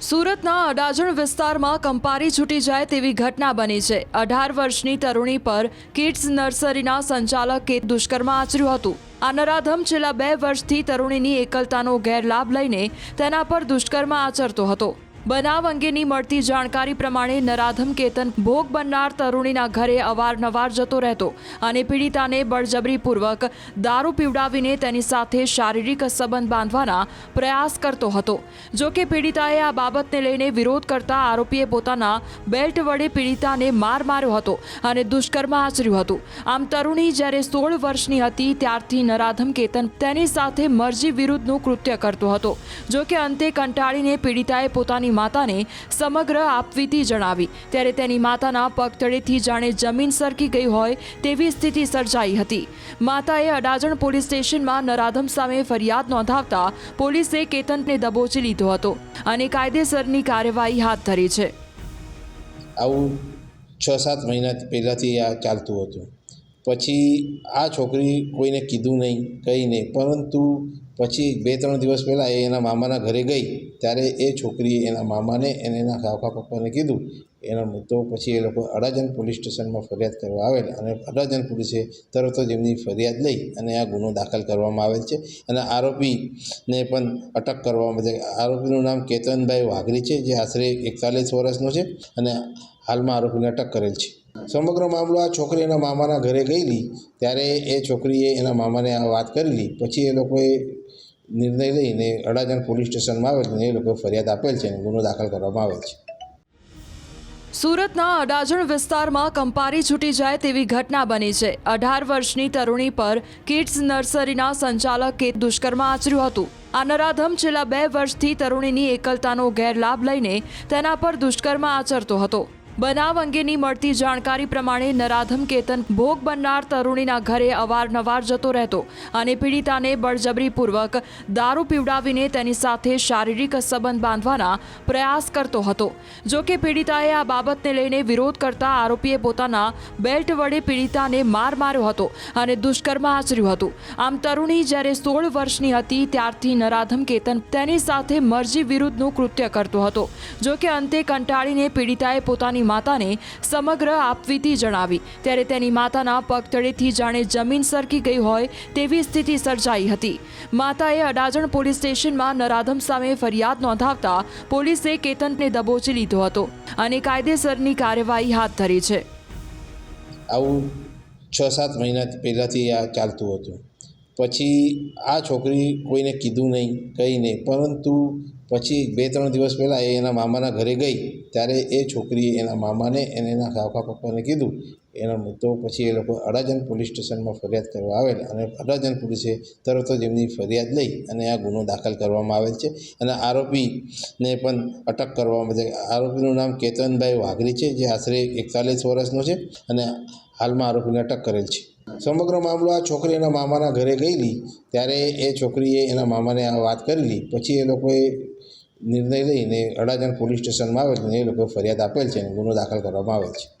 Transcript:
સુરતના અડાજણ વિસ્તારમાં કંપારી છૂટી જાય તેવી ઘટના બની છે. અઢાર વર્ષની તરુણી પર કિડ્સ નર્સરીના સંચાલકે દુષ્કર્મ આચર્યું હતું. આ નરાધમ છેલ્લા બે વર્ષથી તરુણીની એકલતાનો ગેરલાભ લઈને તેના પર દુષ્કર્મ આચરતો હતો. બનાવ અંગેની મળતી જાણકારી પ્રમાણે નરાધમ કેતન ભોગ બનનાર તરુણીના ઘરે અવારનવાર જતો રહેતો અને પીડિતાને બળજબરીપૂર્વક દારૂ પીવડાવીને તેની સાથે શારીરિક સંબંધ બાંધવાના પ્રયાસ કરતો હતો. જો કે પીડિતાએ આ બાબતને લઈને વિરોધ કરતા આરોપીએ પોતાના બેલ્ટ વડે પીડિતાને માર માર્યો હતો અને દુષ્કર્મ આચર્યું હતું. આમ તરુણી જ્યારે સોળ વર્ષની હતી ત્યારથી નરાધમ કેતન તેની સાથે મરજી વિરુદ્ધનું કૃત્ય કરતો હતો. જો કે અંતે કંટાળીને પીડિતાએ પોતાની માતાને સમગ્ર આપવીતી જણાવી. ત્યારે તેની માતાના પગતળેથી જાણે જમીન સરકી ગઈ હોય તેવી સ્થિતિ સર્જાઈ હતી. માતાએ અડાજણ પોલીસ સ્ટેશનમાં નરાધમ સામે ફરિયાદ નોંધાવતા પોલીસે કેતનને દબોચી લીધો હતો અને કાયદેસરની કાર્યવાહી હાથ ધરી છે. આવું છ સાત મહિના પહેલાંથી આ ચાલતું હતું. પછી આ છોકરી કોઈને કીધું નહીં, કંઈ નહીં. પરંતુ પછી બે, ત્રણ દિવસ પહેલાં એ એના મામાના ઘરે ગઈ. ત્યારે એ છોકરીએ એના મામાને અને એના કાકા પપ્પાને કીધું, એના તો પછી એ લોકો અડાજણ પોલીસ સ્ટેશનમાં ફરિયાદ કરવા આવેલ અને અડાજણ પોલીસે તરત જ એમની ફરિયાદ લઈ અને આ ગુનો દાખલ કરવામાં આવેલ છે. અને આરોપીને પણ અટક કરવામાં છે આરોપીનું નામ કેતનભાઈ વાઘરી છે, જે આશરે એકતાલીસ વર્ષનો છે. અને હાલમાં આરોપીને અટક કરેલ છે. સમગ્ર મામલો આ છોકરી એના મામાના ઘરે ગયેલી, ત્યારે એ છોકરીએ એના મામાને આ વાત કરેલી, પછી એ લોકોએ નિર્ણય લઈને અડાજણ પોલીસ સ્ટેશનમાં આવેલ એ લોકોએ ફરિયાદ આપેલ છે અને ગુનો દાખલ કરવામાં આવેલ છે. સુરતના અડાજણ વિસ્તારમાં કંપારી છૂટી જાય તેવી ઘટના બની છે. અઢાર વર્ષની તરુણી પર કિડ્સ નર્સરીના સંચાલકે દુષ્કર્મ આચર્યું હતું. આ નરાધમ છેલ્લા બે વર્ષથી તરુણીની એકલતાનો ગેરલાભ લઈને તેના પર દુષ્કર્મ આચરતો હતો. બનાવ અંગેની મળતી જાણકારી પ્રમાણે નરાધમ કેતન ભોગ બનનાર તરુણીના ઘરે અવારનવાર જતો રહેતો અને પીડિતાને બળજબરીપૂર્વક દારૂ પીવડાવીને તેની સાથે શારીરિક સંબંધ બાંધવાના પ્રયાસ કરતો હતો. જો કે પીડિતાએ આ બાબતને લઈને વિરોધ કરતા આરોપીએ પોતાના બેલ્ટ વડે પીડિતાને માર માર્યો હતો અને દુષ્કર્મ આચર્યું હતું. આમ તરુણી જ્યારે સોળ વર્ષની હતી ત્યારથી નરાધમ કેતન તેની સાથે મરજી વિરુદ્ધનું કૃત્ય કરતો હતો. જો કે અંતે કંટાળીને પીડિતાએ પોતાની માતાને સમગ્ર આપવીતી જણાવી. ત્યારે તેની માતાના પગતળેથી જાણે જમીન સરકી ગઈ હોય તેવી સ્થિતિ સર્જાઈ હતી. માતાએ અડાજણ પોલીસ સ્ટેશનમાં નરાધમ સામે ફરિયાદ નોંધાવતા પોલીસે કેતનને દબોચી લીધો હતો અને કાયદેસરની કાર્યવાહી હાથ ધરી છે. આવું છ સાત મહિના પહેલાંથી આ ચાલતું હતું. પછી આ છોકરી કોઈને કીધું નહીં, કંઈ નહીં. પરંતુ પછી બે ત્રણ દિવસ પહેલાં એ એના મામાના ઘરે ગઈ. ત્યારે એ છોકરીએ એના મામાને અને એના કાકા પપ્પાને કીધું, એના તો પછી એ લોકો અડાજણ પોલીસ સ્ટેશનમાં ફરિયાદ કરવા આવેલ અને અડાજણ પોલીસે તરત જ એમની ફરિયાદ લઈ અને આ ગુનો દાખલ કરવામાં આવેલ છે. અને આરોપીને પણ અટક કરવામાં છે. આરોપીનું નામ કેતનભાઈ વાઘરી છે, જે આશરે એકતાલીસ વર્ષનો છે અને હાલમાં આરોપીને અટક કરેલ છે. સમગ્ર મામલો આ છોકરી એના મામાના ઘરે ગયેલી, ત્યારે એ છોકરીએ એના મામાને આ વાત કરેલી. પછી એ લોકોએ નિર્ણય લઈને અડાજણ પોલીસ સ્ટેશનમાં આવેલ અને એ લોકોએ ફરિયાદ આપેલ છે અને ગુનો દાખલ કરવામાં આવેલ છે.